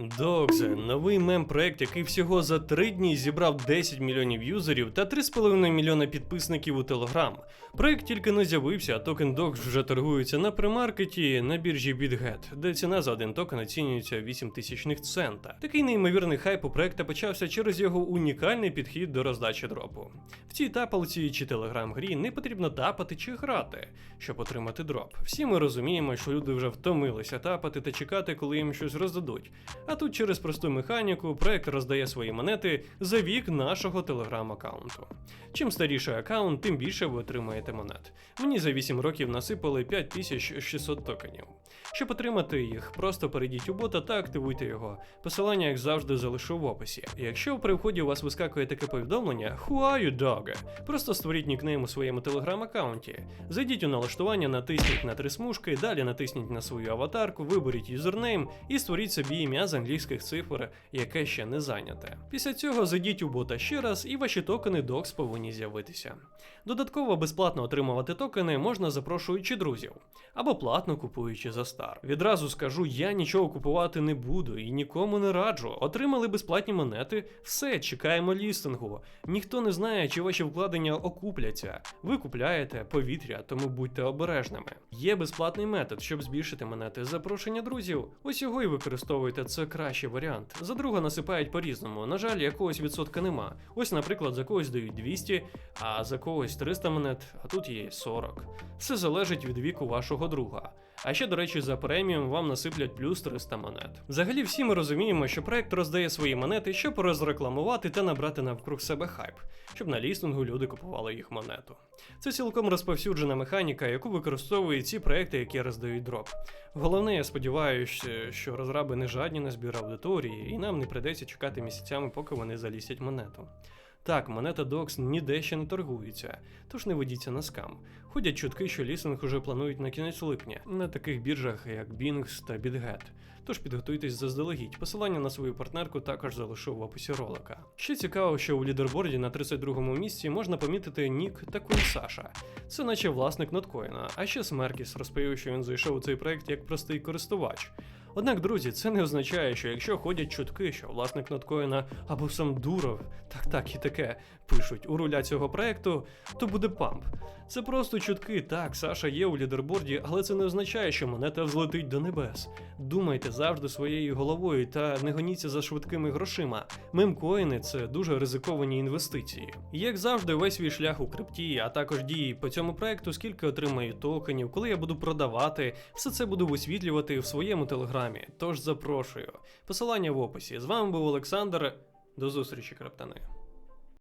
Докзе новий мем-проект, який всього за три дні зібрав 10 мільйонів юзерів та 3,5 мільйона підписників у Telegram. Проект тільки не з'явився, а токен Dogs вже торгується на премаркеті на біржі BitGet, де ціна за один токен оцінюється 8 тисячних цента. Такий неймовірний хайп у проекта почався через його унікальний підхід до роздачі дропу. В цій тапалці чи телеграм грі не потрібно тапати чи грати, щоб отримати дроп. Всі ми розуміємо, що люди вже втомилися тапати та чекати, коли їм щось роздадуть. А тут через просту механіку проект роздає свої монети за вік нашого телеграм-аккаунту. Чим старіший аккаунт, тим більше ви отримаєте монет. Мені за 8 років насипали 5600 токенів. Щоб отримати їх, просто перейдіть у бота та активуйте його. Посилання, як завжди, залишу в описі. Якщо при вході у вас вискакує таке повідомлення Who are you, dog? Просто створіть нікнейм у своєму телеграм-аккаунті. Зайдіть у налаштування, натисніть на три смужки, далі натисніть на свою аватарку, виберіть юзернейм і створіть собі ім'я з англійських цифр, яке ще не зайняте. Після цього зайдіть у бота ще раз, і ваші токени DOX повинні з'явитися. Додатково безплатно отримувати токени можна запрошуючи друзів або платно купуючи за стар. Відразу скажу, я нічого купувати не буду і нікому не раджу. Отримали безплатні монети, все, чекаємо лістингу. Ніхто не знає, чи ваші вкладення окупляться. Ви купляєте повітря, тому будьте обережними. Є безплатний метод, щоб збільшити монети запрошення друзів. Ось його і використовуйте, це кращий варіант. За друга насипають по-різному. На жаль, якогось відсотка нема. Ось, наприклад, за когось дають 200, а за когось 300 монет, а тут є 40. Все залежить від віку вашого друга. А ще, до речі, за преміум вам насиплять плюс 300 монет. Взагалі, всі ми розуміємо, що проект роздає свої монети, щоб розрекламувати та набрати навкруг себе хайп, щоб на лістингу люди купували їх монету. Це цілком розповсюджена механіка, яку використовують ці проекти, які роздають дроп. Головне, я сподіваюся, що розраби не жадні на збір аудиторії, і нам не придеться чекати місяцями, поки вони залісять монету. Так, монета DOX ніде ще не торгується, тож не ведіться на скам. Ходять чутки, що лісинг уже планують на кінець липня на таких біржах, як Bings та BitGet. Тож підготуйтесь заздалегідь. Посилання на свою партнерку також залишу в описі ролика. Ще цікаво, що у лідерборді на 32-му місці можна помітити нік Такун Саша. Це наче власник ноткоїна, а ще Смеркіс розповів, що він зайшов у цей проект як простий користувач. Однак, друзі, це не означає, що якщо ходять чутки, що власник ноткоїна або сам Дуров, так так і таке пишуть у руля цього проекту, то буде памп. Це просто чутки. Так, Саша є у лідерборді, але це не означає, що монета взлетить до небес. Думайте завжди своєю головою та не гоніться за швидкими грошима. Мемкоїни це дуже ризиковані інвестиції. Як завжди, весь свій шлях у крипті, а також дії по цьому проекту, скільки отримаю токенів, коли я буду продавати, все це буду висвітлювати в своєму телеграмі. Тож запрошую. Посилання в описі. З вами був Олександр. До зустрічі, криптани.